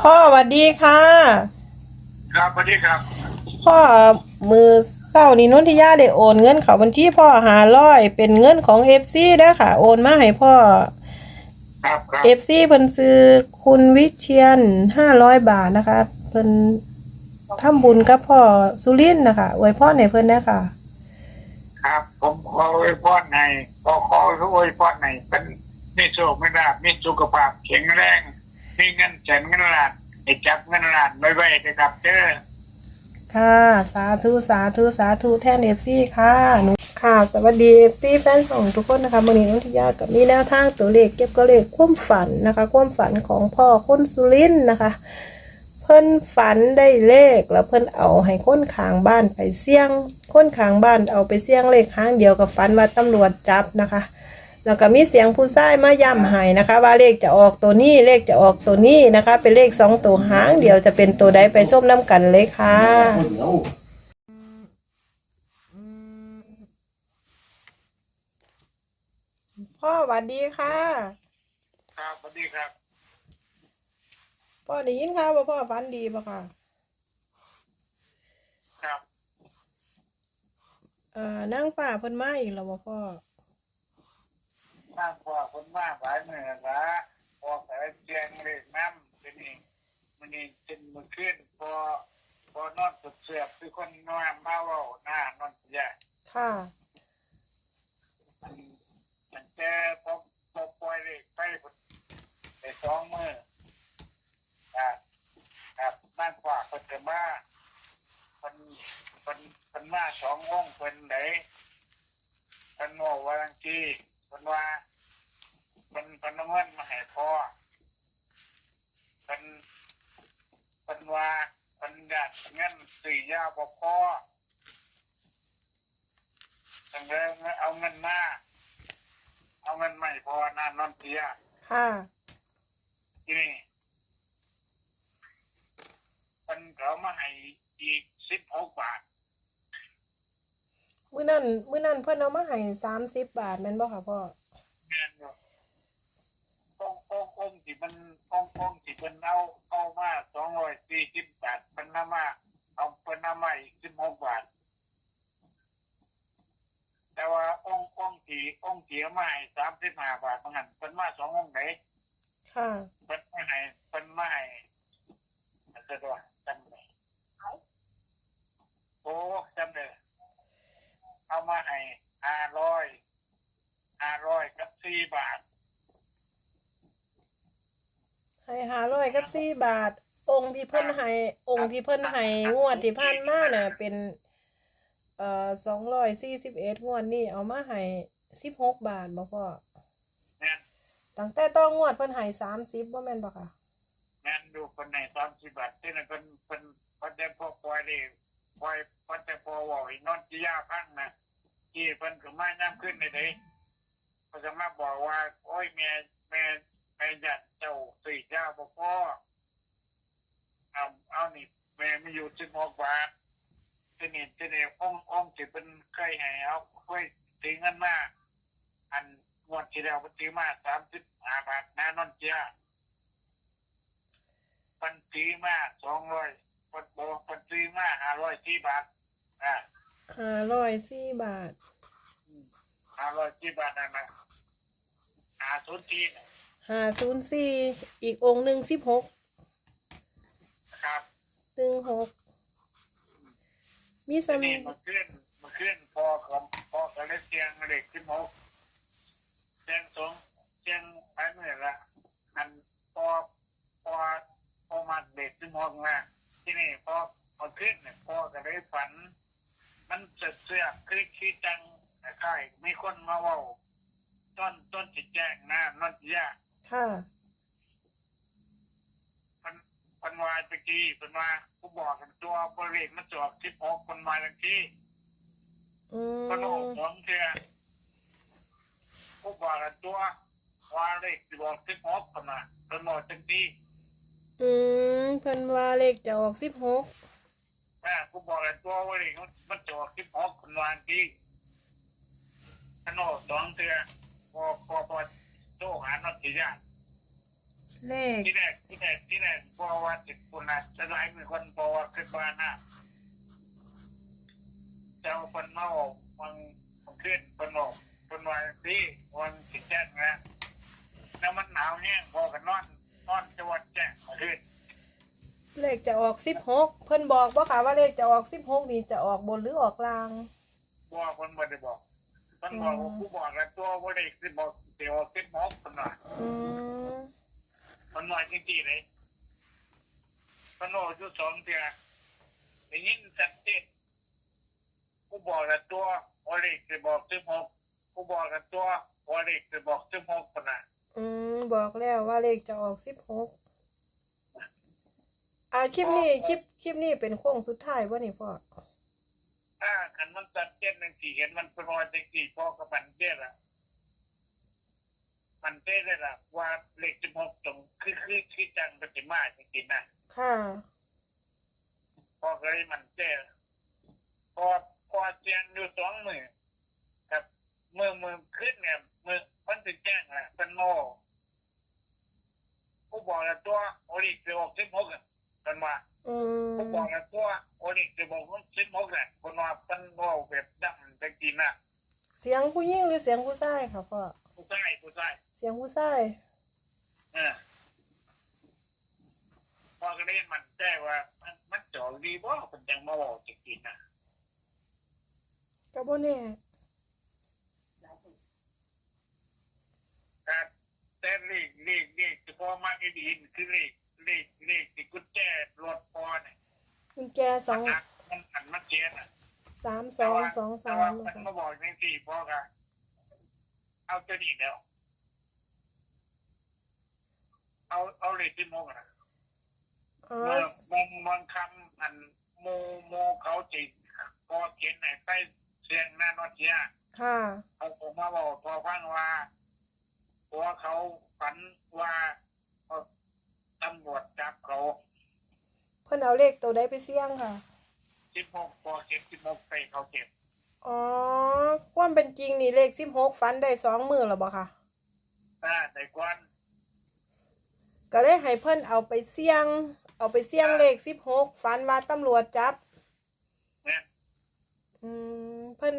พ่อสวัสดีค่ะ ครับสวัสดีครับพ่อมือเศร้านี้นนทิยาได้โอนเงินเขาบัญชีพ่อหาร้อยเป็นเงินของเอฟซีด้อค่ะ โอนมาให้พ่อครับครับเอฟซีเพิ่นซื้อคุณวิเชียนห้าร้อยบาทนะคะเพิ่นทำบุญกับพ่อสุรินทร์นะคะอวยพรให้เพิ่นนะคะครับผมขออวยพรในขอขออวยพรในเป็นมีโชคไม่ลาภมีสุขภาพแข็งแรง มีเงินแสนเงินล้านให้จับเงินล้านไว้ๆนะครับเด้อค่ะ สาธุ สาธุ สาธุ แทนเอฟซีค่ะหนูค่ะ สวัสดีเอฟซีแฟนช่องทุกคนนะคะวันนี้นนทิยากับมีแนวทางตัวเลขเก็บก็เลขความฝันนะคะ ความฝันของพ่อคนสุรินทร์นะคะ เพิ่นฝันได้เลขแล้วเพิ่นเอาให้คนขางบ้านไปเสี่ยง คนขางบ้านเอาไปเสี่ยงเลขครั้งเดียวกับฝันว่าตำรวจจับนะคะ แล้วก็มีเสียงผู้ชายมาย้ำให้นะคะ ว่าเลขจะออกตัวนี้เลขจะออกตัวนี้นะคะ เป็นเลขสองตัวหางเดียวจะเป็นตัวใดไปส้มน้ำกันเลยค่ะ พ่อสวัสดีค่ะ ครับสวัสดีครับ พ่อได้ยินข่าวว่าพ่อฝันดีปะค่ะ ครับ เอ่อนั่งฝ่าเพิ่นมาอีกแล้วบ่พ่อ มากกว่าคนมากหลายหมื่นละพอแต่เจียงเลขน้ำเป็นนี่มันนี่เป็นมือขึ้นพอพอนอนสุดเสียบคือคนนอนมาเว่าหน้านอนใหญ่ค่ะมันแกพอพอปล่อยเลยไปพุ่นไปสองมือครับครับบ้านขวาคนจะมาคนคนคนมาสององค์คนไหนคนว่าวันที่ คนว่าคนคนเอาเงินมาให้พ่อคนคนว่าคนอยากเงินสี่ยาบ่พ่อจังเลยเอาเงินมาเอาเงินใหม่พอนานนอนเสียค่ะที่นี่มันเขามาให้อีกสิบหกบาท มื้อนั้นมื้อนั้นเพิ่นเอามาให้30บาทแม่นบ่ค่ะพ่อเงินอยู่กองกองกองที่มันกองกองที่มันเอาเอามาสองร้อยสี่สิบบาทมันนำมาเอาเป็นนำมาอีกสิบหกบาท แต่ว่าองค์องค์ที่องค์ที่เอามาให้สามสิบห้าบาทมันหันเป็นมาสององค์ไหนค่ะ เป็นมาให้เป็นมาให้สะดวกจำเลยโอ้จำเลย เอามาให้ห้าร้อยห้าร้อยกับสี่บาท ให้500กับ4บาท องค์ที่เพิ่นให้องค์ที่เพิ่นให้งวดที่ผ่านมาน่ะ เป็น เอ่อ241งวดนี้เอามาให้16บาทบ่พ่อแม่น ตั้งแต่ต้องงวดเพิ่นให้30บ่แม่นบ่ค่ะแม่นดูคนในสามสิบบาทที่นั่นเป็นเป็นเป็นแต่พอปล่อยเลย ปล่อยเป็นแต่พอวอีนอนจียาพังนะที่เพิ่นก็มาย่ำขึ้นในเด้เพิ่นก็มาบอกว่า โอ้ยแม่แม่แม่ยัดเจ้าสี่เจ้าบ่พ่อเอาเอานี่แม่ไม่อยู่สิบหกบาททีนี่ที่นี่องค์องค์ที่เป็นเคยให้เอาเคยตีเงินมาอันงวดที่แล้วมันตีมาสามสิบห้าบาทนะนอนเจียปันตีมาสองร้อย ปันโบปันตีมาห้าร้อยสี่บาทอ่า504บาทห้าร้อยสี่บาทนั่นนะหาสุดทีน่ะ504อีกองค์หนึง16ครับ16มีทีซ้ำนี้มาขึ้นมาขึ้นพอของพอกับเล็กเสียงเด็กขึ้นหกเสียงสองเสียงไปเมื่อละอันพอพอพอมาเด็กขึ้นหกนะ ที่นี่พอมาขึ้นเนี่ยพอกับเลยฝัน มันเสือเสือคลิกคิดจังใครมีคนมาเว่าต้นต้นจิตแจ้งนะนั่นยากค่ะพันพันวายตะกี้พันวาผู้บอกกันตัวบริเวณมันจอกที่พกพันวายตะกี้อืพันโอ้มสองเทียผู้บอกกันตัววาเลขที่บอกที่พกพันนะพันบอกตะกี้ อืมเพิ่นว่าเลขจะออกสิบหกแม่ผู้บอกกันตัวบริเวณมันจอกที่พกพันวาตะกี้พันโอ้สองเทียพอพอพอโตหานักที่ยากเลขที่แรกที่แรกที่แรกพอว่าจิตคุณนะจะไล่มีคนพอว่าขึ้นบ้านนะเจ้าคนเมามันขึ้นคนออกคนวันที่วันสิแจ้งนะแล้วมันหนาวเนี่ยพอกันนอน นอนจะวันแจ้งมาขึ้นเลขจะออกสิบหกเพิ่นบอกว่าค่ะว่าเลขจะออกสิบหกนี่จะออกบนหรือออกล่าง บอกคนบ่ได้บอกมันบอกว่าผู้บอกแล้วตัวว่าได้คือบอกเดี๋ยวคิดหมอกคนหน่อยอืมคนหน่อยจริงๆเลยคนโอ้ยุสองเถื่อได้ยินสัตว์เจ็ดกูบอกแล้วตัววอลิกจะบอกสิบหกกูบอกแล้วตัววอลิกจะบอกสิบหกคนน่ะ อืมบอกแล้วว่าเลขจะออกสิบหกอ่าคลิปนี้คลิปคลิปนี้เป็นโค้งสุดท้ายว่านี่พ่อถ้าขันมันสัตว์เจ็ดหนึ่งสี่เห็นมันเป็นรอยจริงๆพ่อกับมันเจ็ดอะมันเจ็ดเลยล่ะ ว่าเลขสิบหกตรงคือคือคือจังเป็นสิมาจริงๆนะค่ะพอเคยมันเจ้พอพอเจียงอยู่สองมือกับมือมือขึ้นเนี่ย มือมันถึงแจ้งแหละเป็นโง่ผู้บอกแล้วตัวโอริกจะบอกสิบหกอะเป็นว่าอืมผู้บอกแล้วตัวโอริกจะบอกสิบหกอะคนว่าเป็นโง่แบบดำจะกินอะเสียงผู้หญิงหรือเสียงผู้ชายค่ะพ่อผู้ชายผู้ชายเสียงผู้ชายเออพอก็ได้มันแจ้ว่า มันมันจอกดีบ่เป็นยังมาบอกจะกินอะก็บ่แน่การแต่เลขเลขเลขเฉพาะ มากที่ดีคือเลขเลขเลขที่กุญแจรถพอเนี่ยกุญแจสองมันหักมันหันมาเจียนอะสามสองสองแต่สาว่ามมันค่ะมาบอกในสี่พอกะเอาตัวนี้แล้ว เอาเอาเลขที่โมงนะอ๋อเมื่อมงมงคำอันโมโมเขาจิพอเขียนไหนไปเสียงหน้านอเทียค่ะเขาผมมาบอกพอฟังว่าตัวเขาฝันว่าเอ่อ ตำรวจจับเขาเพิ่นเอาเลขตัวใดไปเสี่ยงค่ะ สิบหกพอเก็บสิบหกไปเขาเก็บอ๋อความเป็นจริงนี่เลขสิบหกฟันได้สองมือแล้วบ่ค่ะถ้าแต่กวนก็เลยให้เพิ่นเอาไปเสี่ยง เอาไปเสี่ยงเลขสิบหกฟันว่าตำรวจจับ เนี่ยอืมเพิ่น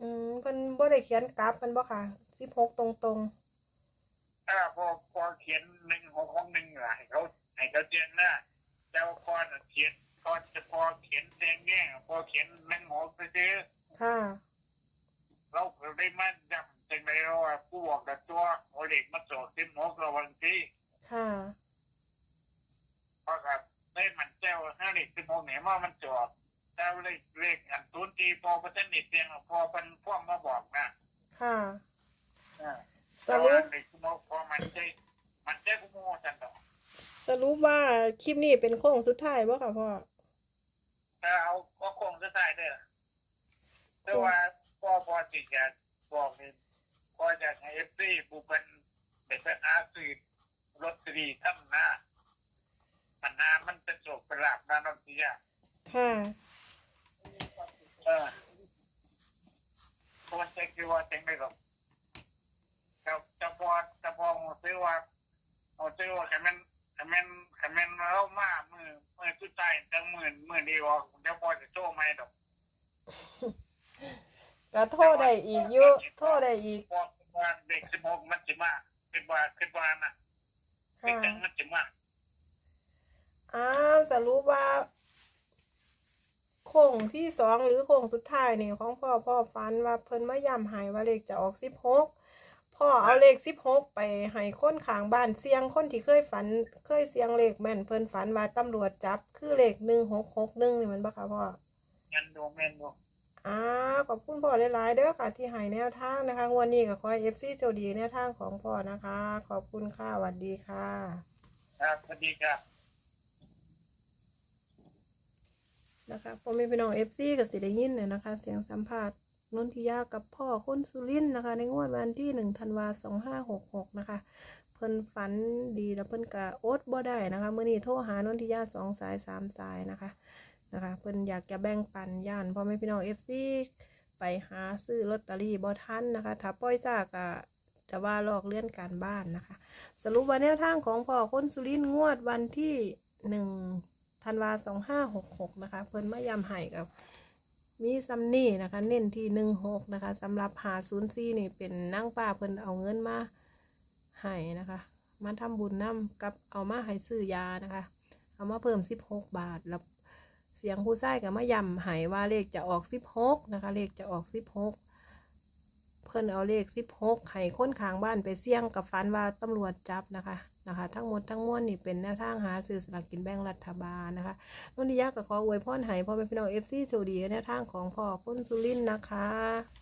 อืมเพิ่นบ่ได้เขียนกลับมันบ่ค่ะสิบหกตรงถ้าพอพอ เขียนหนึ่งหกของหนึ่งอะให้เขาให้เขาเจียนหน้าแล้วพอน่ะเขียนพอจะพอเขียนแดงแง่พอเขียนหนึ่งหกไปซื้อๆค่ะเราก็ได้มั่นจำจังเลยว่าผู้บอกกับตัวโอเด็กมาสอบสิบหกระวังที่ค่ะเพราะกับได้มันเจ้าห้าเด็กสิบหกเนี่ยว่ามันจอบเจ้าเลขเลขอันตุนทีพอประเทศนิดเตียงพอเป็นพวกมาบอกนะค่ะอ่าสแต่รุว่าปเด็กสิบหกพอมันใจ มันใจกูโม่จันทร์สรุปว่าคลิปนี้เป็นโค้งสุดท้ายบ่ค่ะพ่อถ้าเอาก็คงจะได้เด้อแต่ว่าพ่อพอจิจะบอกนี่พอจะให้เอฟซีผู้เป็นเป็นเป็นอาซีรถตรีทำหน้าปัญหามันเป็นโศกเป็นหลับนานทีอะค่ะเออคนเช็คคือว่าเช็คไม่หรอกจะจะพอจะพอผมซื้อว่า ผมซื้อว่าแค่มันแค่มันแค่มันเล่ามามือมือทุกใจจังหมื่นหมื่นดีกว่าเดี๋ยวพอจะโชว์ไม่ดอกก็โทษได้อีกอยู่โทษได้อีกพอว่าเด็กสิบหกมันจะมาคิดว่าคิดว่าน่ะคิดค่ะจังมันจะมาอ้าวสรุปว่าโค้งที่สองหรือโค้งสุดท้ายนี่ของพ่อพ่อฟันว่าเพิ่นมาย้ำให้ว่าเลขจะออกสิบหก พ่อเอาเลขสิบหกไปให้คนข้างบ้านเสียงคนที่เคยฝัน เคยเสียงเลขแม่นเพิ่นฝันว่าตำรวจจับ คือเลขหนึ่งหกหกหนึ่งนี่แมันบ่คะพ่อเงินดูเงินดูอ้าวขอบคุณพ่อหลายๆเด้อค่ะที่ให้แนวทางนะคะงวันนี้ก็ขอให้ FC โชคดีแนวทางของพ่อนะคะ ขอบคุณค่ะสวัสดีค่ะ ครับสวัสดีครับนะคะพ่อแม่พี่น้องเอฟซีกับสิได้ยินเนี่ยนะคะ เสียงสัมภาษณ์ นนทิยากับพ่อคนสุรินนะคะ ในงวดวันที่หนึ่งธันวาสองห้าหกหกนะคะ เพิ่นฝันดีแล้วเพิ่นกะอดบ่ได้นะคะเมื่อนี้โทรหานนทิยาสองสายสามสายนะคะนะคะ เพิ่นอยากจะแบ่งปันย่านพ่อแม่พี่น้องเอฟซีไปหาซื้อลอตเตอรี่บ่ทันนะคะ ถ้าปล่อยซากะแต่ว่าลอกเลื่อนการบ้านนะคะ สรุปว่าแนวทางของพ่อคนสุรินงวดวันที่หนึ่งธันวาสองห้าหกหกนะคะ เพิ่นมายำไห้กับ มีซัมนี่นะคะ เน้นที่หนึ่งหกนะคะสำหรับหาศูนย์สี่นี่เป็นนั่งป้าเพิ่นเอาเงินมาให้นะคะ มาทำบุญน้ำกับเอามาให้ซื้อยานะคะ เอามาเพิ่มสิบหกบาทแล้วเสียงผู้ใชายกับมายำหายว่าเลขจะออกสิบหกนะคะ เลขจะออกสิบหกเพิ่นเอาเลขสิบหกให้ค้นขางบ้านไปเสี่ยงกับฟันว่าตำรวจจับนะคะ นะคะ ทั้งหมดทั้งมวลนี่เป็นแนวทางหาซื้อสลากกินแบ่งรัฐบาลนะคะนุ่นทิยาก็ขออวยพรให้พ่อแม่พี่น้องเอฟซีโชดีแนวทางของพ่อคนสุรินนะคะ